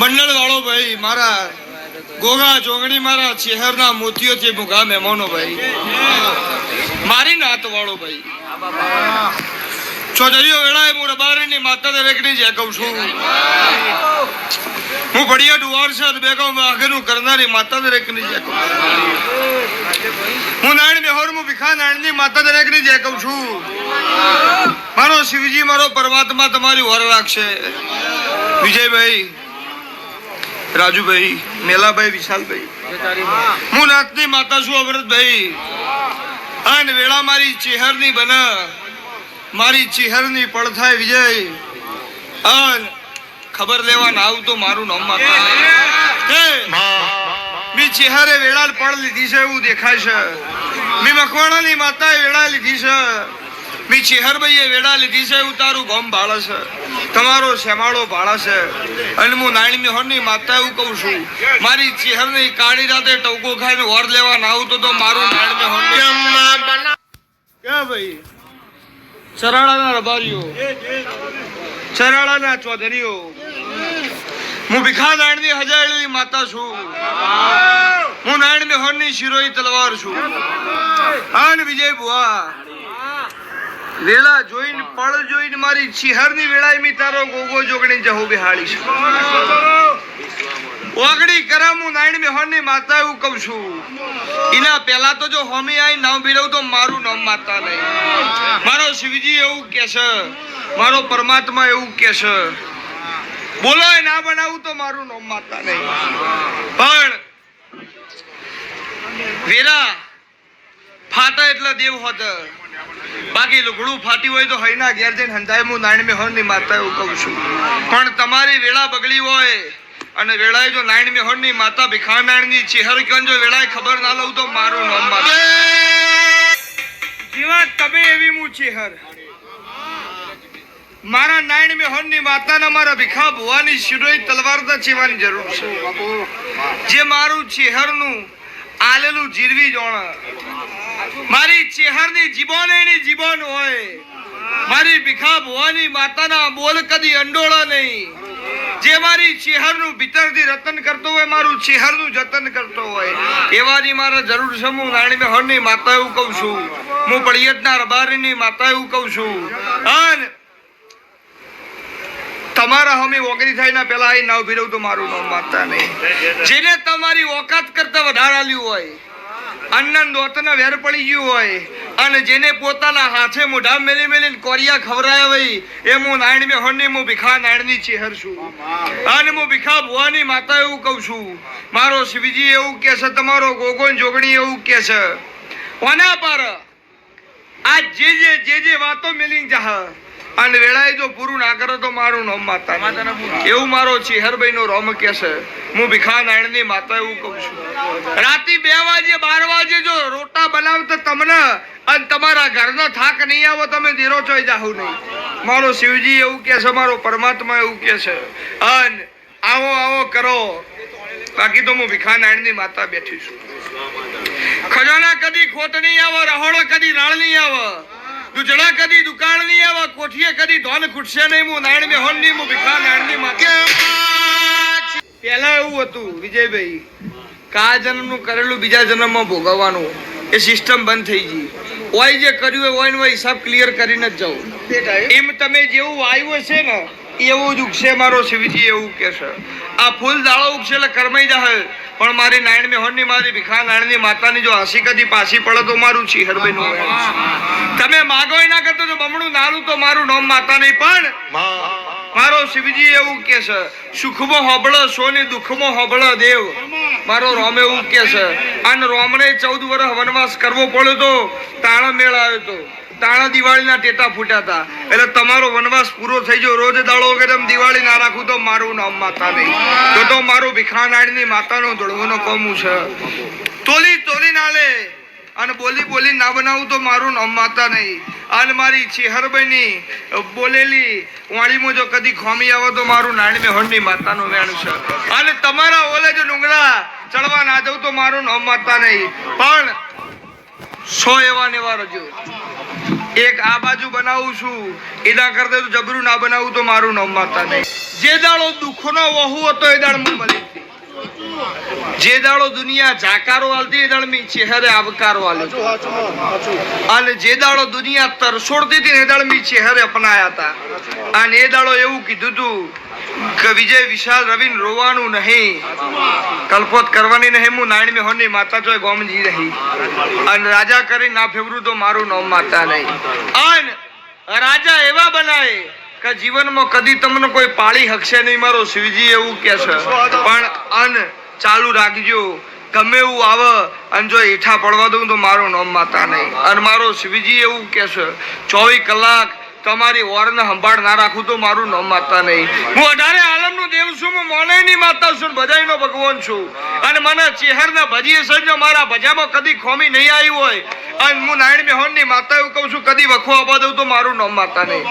મંડળ વાળો ભાઈ, મારા ગોગા ચોગણી મારા શહેરના મોતીઓથી મુગા મહેમાનો ભાઈ. મારી નાત વાળો ભાઈ. ચોધરીઓ વેળાએ હું રબારીની માતા દરેકની જે કહું છું. હું બઢિયા ડુવાર છે બેગમ આગળનું કરનારી માતા દરેકની જે કહું. હું નારાયણ મેહોર હું ભીખા નારાયણની માતા દરેકની જે કહું છું. મારો શિવજી, મારો પરમાત્મા તમારી વર રાખશે. વિજયભાઈ રાજુભાઈ, મેલાભાઈ, વિશાલભાઈ. હું નાથની માતા છું, અમૃતભાઈ. અને વેળા મારી ચેહરની બન, મારી ચેહરની પળ થાય વિજય. અન ખબર લેવા ના આવું તો મારું નામ માતા મી ચેહરે વેળા પળ લીધી છે, એવું દેખાય છે. મી મકવાણાની માતાએ વેળા લીધી છે. મી ચેહરભાઈએ વેડા લીધી છે, ઉતારું ગમ ભાળે છે. તમારો શેમાળો ભાળે છે. અને હું નાણી હોરની માતા એવું કહું છું, મારી ચેહરની કાળી રાતે ટવકો ખાઈને વર લેવા ના આવતો તો મારું નાણી મિહોરની ક્યાં ભાઈ? ચરાડાના રબારીઓ. ચરાડાના ચૌધરીઓ. હું ભીખા નાણની હજારેલી માતા છું. હું નારાયણ હોરની શિરોઈ તલવાર છું. આન વિજય બુઆ વેળા જોઈને પળ જોઈને મારી ચિહરની વેળાએ મી તારો ગોગો જોગણી જહો બિહાળી છું. ઓગણી કરમ હું નારાયણ મેહોરની માતા એવું કહું છું. એના પહેલા તો જો હોમી આઈ નામ બિરવ તો મારું નામ માતા નહીં. મારો શિવજી એવું કે છે. મારો પરમાત્મા એવું કે છે. બોલો એ ના બનાવું તો મારું નામ માતા નહીં. પણ વેરા ફાટા એટલે દેવ હોત. બાકી લુગડું ફાટી હોય તો હૈના ઘેર જઈને હંધાય. હું નાયણ મેહોરની માતા એવું કહું છું. પણ તમારી વેળા બગડી હોય અને વેળાએ જો નાયણ મેહોરની માતા ભિખા નાયણની ચેહર કન જો વેળાએ ખબર ના લઉં તો મારું નામ માતા જીવા, તમે એવી હું ચેહર. મારા નાયણ મેહોરની માતાના મારા ભીખા ભુવાની શિરોઈ તલવાર ના ચેવાની જરૂર છે. જે મારું ચેહરનું આલેલું જીરવી જોણ. મારી ચેહરની જીબોન એની જીબોન હોય. મારી ભીખા ભુવાની માતાના બોલ કદી અંડોળા નહીં. જે મારી ચેહરનું ભીતરથી રતન કરતો હોય, મારું ચેહરનું જતન કરતો હોય. એવાની મારા જરૂર છે, હું નાણી મેહોરની માતા એવું કહું છું. હું પડિયતના રબારીની માતા એવું કહું છું. અને તમારા હમે ઓગણી થાય ના પેલા આઈ નાવ ભીરવ તો મારું નામ માતા નહીં જેને તમારી ઓકાત કરતા વધારાલ્યું હોય. અન્નન દોતના વેર પડી ગયું હોય. અને જેને પોતાના હાથે મોઢા મેલી મેલી કોરિયા ખવરાયા હોય એ હું નાયણ મે હોની હું ભીખા નાયણની ચેહર છું. અને હું ભીખા ભુવાની માતા એવું કહું છું મારો શિવજી એવું કે છે તમારો ગોગોન જોગણી એવું કે છે. કોના પર આ જે જે જે જે વાતો મેલી જાહ અને વેળાએ જો પૂરું ના કરો તો મારું નામ માતા એવું મારો ચેહરભાઈ નો રોમ કે છે હું ભીખા નાયણની માતા એવું કહું છું. રાતે બે વાગે બાર વાગે રોટા તમને અને તમારા ઘરનો થાક નહીં આવો તમે ધીરો ચોઈ જાહુ નહીં. મારો શિવજી એવું કહે છે મારો પરમાત્મા એવું કહે છે અને આવો આવો કરો. બાકી તો હું ભીખા નારાયણની માતા બેઠી છું. ખજાના કદી ખોટ નહીં આવે રહોડો કદી રાળ નહીં આવે દુજડા કદી દુકાળ નહીં આવે કોઠીએ કદી ધોન ખૂટશે નહીં હું નારાયણ મેહોન નહીં હું ભીખા નાયણની માતા. પહેલા એવું હતું વિજયભાઈ કા જન્મનું કરેલું બીજા જન્મમાં ભોગવવાનું. એ સિસ્ટમ બંધ થઈ ગઈ. ઓય જે કર્યું હોય ઓય નો હિસાબ ક્લિયર કરીને જ જાઉં એમ તમે જેવું આવ્યું હશે ને એવું જ ઉગશે મારો શિવજી એવું કે છે. આ ફૂલ દાળો ઉગશે એટલે કરમાઈ જાહે. પણ મારી નાયણ મેહોરની, મારી ભીખા નાયણની માતાની જો હાસી કદી પાછી પડે તો મારું ચીહરભાઈ નું તમે માગો ના કરતો જો બમણું નાલું તો મારું નોમ માતા નહીં પણ મારો શિવજી એવું કે છે, સુખમાં હોબળો સોની દુઃખમાં હોબળો દેવ. મારો રોમ એવું કે છે અને રોમને ચૌદ વર્ષ વનવાસ કરવો પડ્યો તો તાણા મેળ આવ્યો તો. તાણા દિવાળીના ટેટા ફૂટ્યા હતા. એટલે તમારો વનવાસ પૂરો થઈ ગયો. રોજ દાડો વગર દિવાળી ના રાખું તો મારું નામ માતા નહીં. તો તો મારું ભીખાનાળની માતાનો ધોળવાનો કોમું છે. તોલી તોલી ના લે અને બોલી બોલી ના બનાવું તો મારું નામ માતા નહીં. અને મારી ચેહરબાઈની બોલેલી વાણીમાં જો કદી ખોમી આવો તો મારું નાની મેહોણની માતાનું વેણ છે. અને તમારા ઓલે જો ડુંગળા ચડવા ના જવું તો મારું નામ માતા નહીં. પણ સો એવા ને એવા રજો. એક આ બાજુ બનાવું છું, એના કરતા જબરું ના બનાવું તો મારું નામ માતા નહીં. જે દાડો દુઃખનો વહુ હતો એ દાડ હું મળી. જે દાડો દુનિયા જાકારો આલતી એ દાડ મી ચહેરે આવકારો આલે અને જે દાડો દુનિયા તરસોડતી હતી એ દાડ મી ચહેરે અપનાયા હતા. અને એ દાડો એવું કીધું તું કે વિજય વિશાલ રવિન રોવાનું નહીં. કલ્પોત કરવાની નહીં હું નાયણ મેં હોની માતા જોઈ ગોમજી રહી. અને રાજા કરી ના ફેવરું તો મારું નામ માતા નહીં. અન રાજા એવા બનાય કે જીવનમાં કદી તમને કોઈ પાળી હકશે નહીં મારો શિવજી એવું કે છે. પણ અન ચાલુ રાખજો. ગમે એવું આવે, અને જો હેઠા પડવા દઉં તો મારું નામ માતા નહીં. અને મારો શિવજી એવું કહેશે ચોવીસ કલાક તમારી ઓરને સંભાળ ના રાખું તો મારું નામ માતા નહીં. હું અઢારે આલમનું દેવ છું, હું મોનયની માતા છું બધાયનો ભગવાન છું. અને મને ચેહરના ભજીએ સજ્જો મારા ભજામાં કદી ખોમી નહીં આવી હોય. અને હું નારાયણ મેહોનની માતા એવું કહું છું, કદી વખો આપવા દઉં તો મારું નામ માતા નહીં.